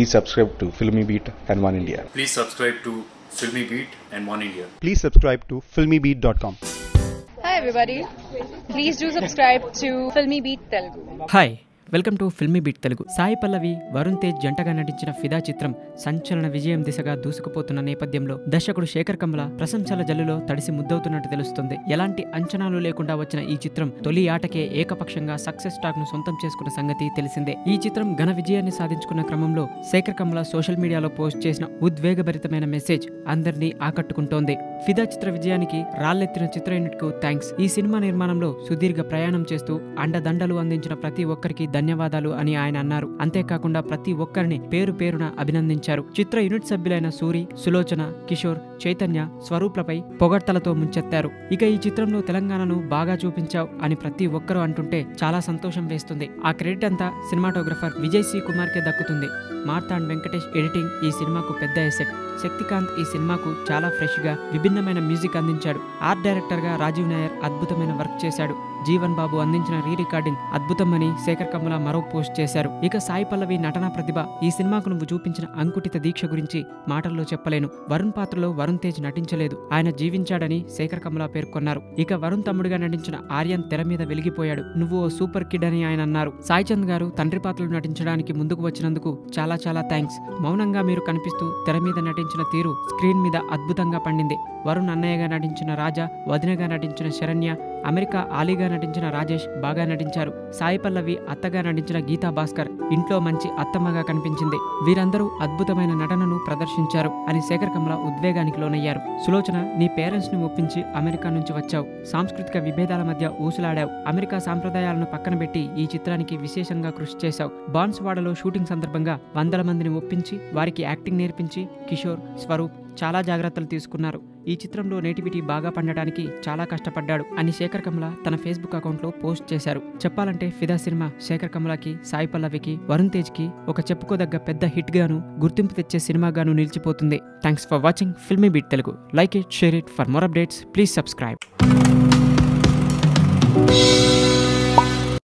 Please subscribe to Filmy Beat and One India. Please subscribe to Filmy Beat and One India. Please subscribe to filmybeat.com. Hi everybody. Please do subscribe to Filmy Beat Telugu. Hi welcome to Filmy Beat Telugu. Sai Pallavi Varun Tej జంటగా నటించిన ఫిదా చిత్రం సంచలన విజయం దిశగా దూసుకుపోతున్న నేపథ్యంలో దర్శకుడు శేఖర్ కమల ప్రశంసల జల్లులో తడిసి ముద్దవుతున్నట్టు తెలుస్తుంది. ఎలాంటి అంచనాలు లేకుండా వచ్చిన ఈ చిత్రం తొలి ఆటకే ఏకపక్షంగా సక్సెస్ టాక్ను సొంతం చేసుకున్న సంగతి తెలిసిందే. ఈ చిత్రం ఘన విజయాన్ని సాధించుకున్న క్రమంలో శేఖర్ కమల సోషల్ మీడియాలో పోస్ట్ చేసిన ఉద్వేగభరితమైన మెసేజ్ అందరినీ ఆకట్టుకుంటోంది. ఫిదా చిత్ర విజయానికి రాళ్ళెత్తిన చిత్ర యూనిట్కు థ్యాంక్స్ ఈ సినిమా నిర్మాణంలో సుదీర్ఘ ప్రయాణం చేస్తూ అండదండలు అందించిన ప్రతి ఒక్కరికి ధన్యవాదాలు అని ఆయన అన్నారు. అంతేకాకుండా ప్రతి ఒక్కరిని పేరు పేరున అభినందించారు. చిత్ర యూనిట్ సభ్యులైన సూరి సులోచన కిషోర్ చైతన్య స్వరూప్లపై పొగడ్తలతో ముంచెత్తారు. ఇక ఈ చిత్రంలో తెలంగాణను బాగా చూపించావు అని ప్రతి ఒక్కరూ అంటుంటే చాలా సంతోషం వేస్తుంది. ఆ క్రెడిట్ అంతా సినిమాటోగ్రఫర్ విజయ్ సి కుమార్ కే దక్కుతుంది. మార్తాండ్ వెంకటేష్ ఎడిటింగ్ ఈ సినిమాకు పెద్ద ఎసెట్. శక్తికాంత్ ఈ సినిమాకు చాలా ఫ్రెష్గా విభిన్నమైన మ్యూజిక్ అందించాడు. ఆర్ట్ డైరెక్టర్గా రాజీవ్ నాయర్ అద్భుతమైన వర్క్ చేశాడు. జీవన్ బాబు అందించిన రీ రికార్డింగ్ అద్భుతమని శేఖర్ కమల మరో పోస్ట్ చేశారు. ఇక సాయి పల్లవి నటనా ప్రతిభ ఈ సినిమాకు నువ్వు చూపించిన అంకుటిత దీక్ష గురించి మాటల్లో చెప్పలేను. వరుణ్ పాత్రలో వరుణ్ తేజ్ నటించలేదు. ఆయన జీవించాడని శేఖర్ కమల పేర్కొన్నారు. ఇక వరుణ్ తమ్ముడిగా నటించిన ఆర్యన్ తెర మీద వెలిగిపోయాడు. నువ్వు ఓ సూపర్ కిడ్ అని ఆయన అన్నారు. సాయి చంద్ గారు తండ్రి పాత్రలు నటించడానికి ముందుకు వచ్చినందుకు చాలా చాలా థ్యాంక్స్ మౌనంగా మీరు కనిపిస్తూ తెర మీద నటించిన తీరు స్క్రీన్ మీద అద్భుతంగా పండింది. వరుణ్ అన్నయ్యగా నటించిన రాజా వదినగా నటించిన శరణ్య అమెరికా ఆలీగా నటించిన రాజేష్ బాగా నటించారు. సాయి పల్లవి అత్తగా నటించిన గీతా భాస్కర్ ఇంట్లో మంచి అత్తమ్మగా కనిపించింది. వీరందరూ అద్భుతమైన నటనను ప్రదర్శించారు అని శేఖర్ కమల ఉద్వేగానికి లోనయ్యారు. సులోచన నీ పేరెంట్స్ని ఒప్పించి అమెరికా నుంచి వచ్చావు. సాంస్కృతిక విభేదాల మధ్య ఊసులాడావు. అమెరికా సాంప్రదాయాలను పక్కన పెట్టి ఈ చిత్రానికి విశేషంగా కృషి చేశావు. బాన్స్వాడలో షూటింగ్ సందర్భంగా వందల మందిని ఒప్పించి వారికి యాక్టింగ్ నేర్పించి కిషోర్ స్వరూప్ చాలా జాగ్రత్తలు తీసుకున్నారు. ఈ చిత్రంలో నేటివిటీ బాగా పండడానికి చాలా కష్టపడ్డాడు అని శేఖర్ కమల తన ఫేస్బుక్ అకౌంట్లో పోస్ట్ చేశారు. చెప్పాలంటే ఫిదా సినిమా శేఖర్ కమలకి సాయి పల్లవికి వరుణ్ తేజ్కి ఒక చెప్పుకోదగ్గ పెద్ద హిట్ గాను గుర్తింపు తెచ్చే సినిమాగాను నిలిచిపోతుంది. Thanks for watching Filmy Beat Telugu. Like it share it. For more updates please subscribe.